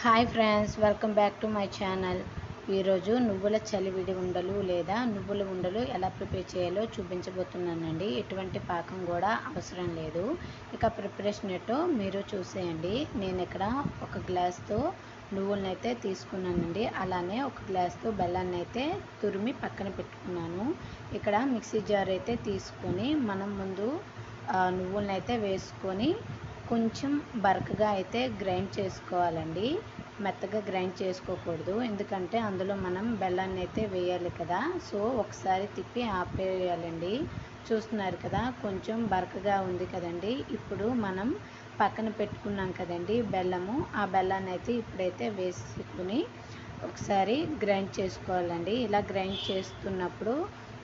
Hi friends welcome back to my channel. ఈరోజు నువ్వుల చలివిడి ఉండలు లేదా నువ్వుల ఉండలు ఎలా ప్రిపేర్ చేయాలో చూపించబోతున్నానండి. ఎటువంటి పాకం కూడా అవసరం లేదు. ఇక ప్రిపరేషన్ ఎటో మీరు చూసేయండి. నేను ఇక్కడ ఒక గ్లాస్తో నువ్వులను అయితే తీసుకున్నానండి. అలానే ఒక గ్లాస్తో బెల్లాన్ని అయితే తురిమి పక్కన పెట్టుకున్నాను. ఇక్కడ మిక్సీ జార్ అయితే తీసుకొని మనం ముందు నువ్వులను అయితే వేసుకొని కొంచెం బరకగా అయితే గ్రైండ్ చేసుకోవాలండి. మెత్తగా గ్రైండ్ చేసుకోకూడదు. ఎందుకంటే అందులో మనం బెల్లాన్ని అయితే వేయాలి కదా. సో ఒకసారి తిప్పి ఆపేయాలండి. చూస్తున్నారు కదా కొంచెం బరకగా ఉంది కదండి. ఇప్పుడు మనం పక్కన పెట్టుకున్నాం కదండి బెల్లము. ఆ బెల్లాన్ని అయితే ఇప్పుడైతే వేసుకుని ఒకసారి గ్రైండ్ చేసుకోవాలండి. ఇలా గ్రైండ్ చేస్తున్నప్పుడు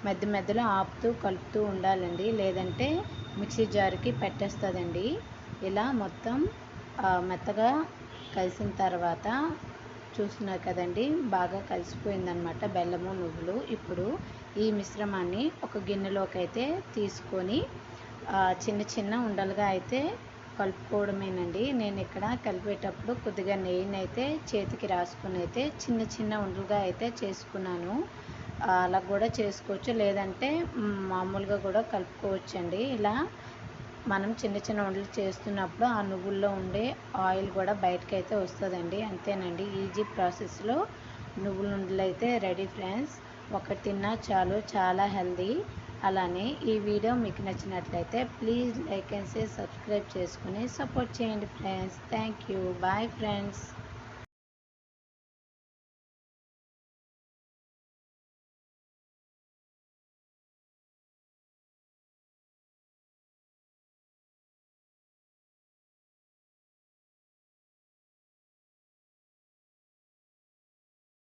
మధ్య మధ్యలో ఆపుతూ కలుపుతూ ఉండాలండి. లేదంటే మిక్సీ జార్కి పెట్టేస్తుందండి. ఇలా మొత్తం మెత్తగా కలిసిన తర్వాత చూస్తున్నారు కదండి బాగా కలిసిపోయిందనమాట బెల్లము నువ్వులు. ఇప్పుడు ఈ మిశ్రమాన్ని ఒక గిన్నెలోకి అయితే తీసుకొని చిన్న చిన్న ఉండలుగా అయితే కలుపుకోవడమేనండి. నేను ఇక్కడ కలిపేటప్పుడు కొద్దిగా నెయ్యిని అయితే చేతికి రాసుకుని అయితే చిన్న చిన్న ఉండలుగా అయితే చేసుకున్నాను. అలా కూడా చేసుకోవచ్చు. లేదంటే మామూలుగా కూడా కలుపుకోవచ్చు అండి ఇలా మనం చిన్న చిన్న వంటలు చేస్తున్నప్పుడు ఆ నువ్వుల్లో ఉండే ఆయిల్ కూడా బయటకు అయితే వస్తుందండి. అంతేనండి. ఈజీ ప్రాసెస్లో నువ్వుల ఉండలు అయితే రెడీ ఫ్రెండ్స్. ఒకటి తిన్నా చాలు చాలా హెల్దీ. అలానే ఈ వీడియో మీకు నచ్చినట్లయితే please like and share subscribe చేసుకుని సపోర్ట్ చేయండి friends. Thank you. Bye friends.